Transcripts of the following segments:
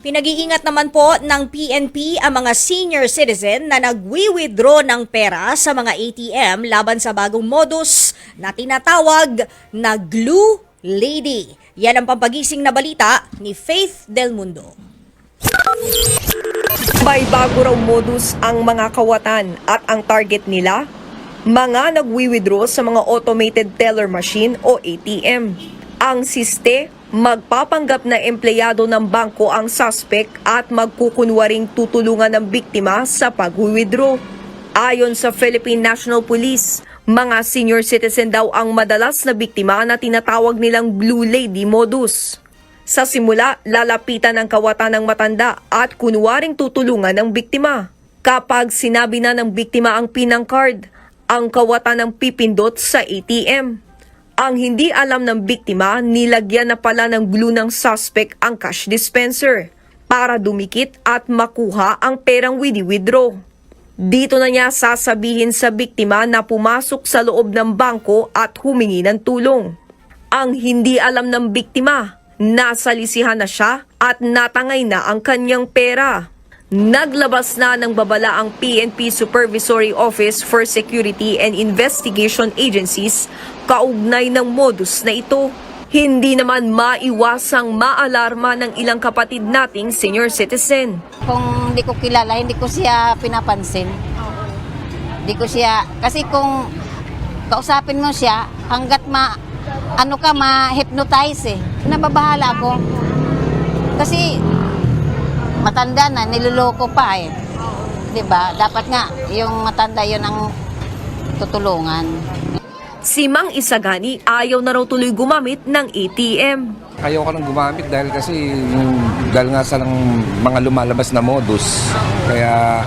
Pinag-iingat naman po ng PNP ang mga senior citizen na nagwi-withdraw ng pera sa mga ATM laban sa bagong modus na tinatawag na Glue Lady. Yan ang pampagising na balita ni Faith Del Mundo. May bago raw modus ang mga kawatan at ang target nila, mga nagwi-withdraw sa mga automated teller machine o ATM. Ang siste, magpapanggap na empleyado ng bangko ang suspect at magkukunwaring tutulungan ng biktima sa pag-withdraw. Ayon sa Philippine National Police, mga senior citizen daw ang madalas na biktima na tinatawag nilang Blue Lady modus. Sa simula, lalapitan ng kawatan ng matanda at kunwaring tutulungan ng biktima. Kapag sinabi na ng biktima ang pinang card, ang kawatan ng pipindot sa ATM. Ang hindi alam ng biktima, nilagyan na pala ng glue ng suspect ang cash dispenser para dumikit at makuha ang perang widi-withdraw. Dito na niya sasabihin sa biktima na pumasok sa loob ng bangko at humingi ng tulong. Ang hindi alam ng biktima, nasa lisihan na siya at natangay na ang kanyang pera. Naglabas na ng babala ang PNP Supervisory Office for Security and Investigation Agencies kaugnay ng modus na ito. Hindi naman maiwasang maalarma ng ilang kapatid nating senior citizen. Kung hindi ko kilala, hindi ko siya pinapansin. Hindi ko siya, kasi kung kausapin mo siya, hanggat ma, ano ka, ma-hypnotize eh. Nababahala ako. Kasi matanda na, niloloko pa eh. 'Di ba? Dapat nga, yung matanda yun ang tutulungan. Si Mang Isagani ayaw na raw tuloy gumamit ng ATM. Ayaw ko nang gumamit dahil kasi yung, dahil nga sa ng mga lumalabas na modus. Kaya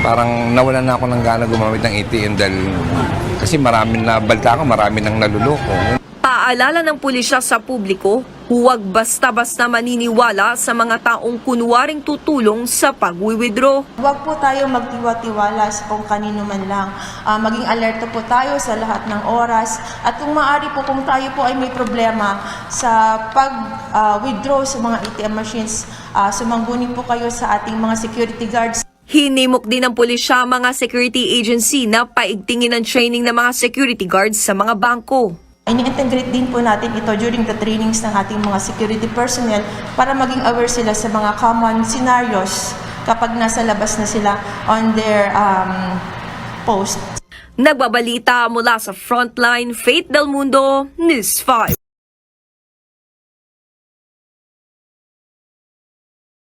parang nawalan na ako ng gana gumamit ng ATM dahil kasi marami na balta ko, marami nang naluloko. Paalala ng pulisya sa publiko, huwag basta-basta maniniwala sa mga taong kunwaring tutulong sa pag-withdraw. Huwag po tayo magtiwa-tiwala sa kung kanino man lang. Ah, maging alerto po tayo sa lahat ng oras. At kung maaari po, kung tayo po ay may problema sa pag-withdraw sa mga ATM machines, ah, sumangguni po kayo sa ating mga security guards. Hinimok din ng pulisya mga security agency na paigtingin ang training ng mga security guards sa mga bangko. Ini-integrate din po natin ito during the trainings ng ating mga security personnel para maging aware sila sa mga common scenarios kapag nasa labas na sila on their um, post. Nagbabalita mula sa Frontline, Faith Del Mundo, News 5.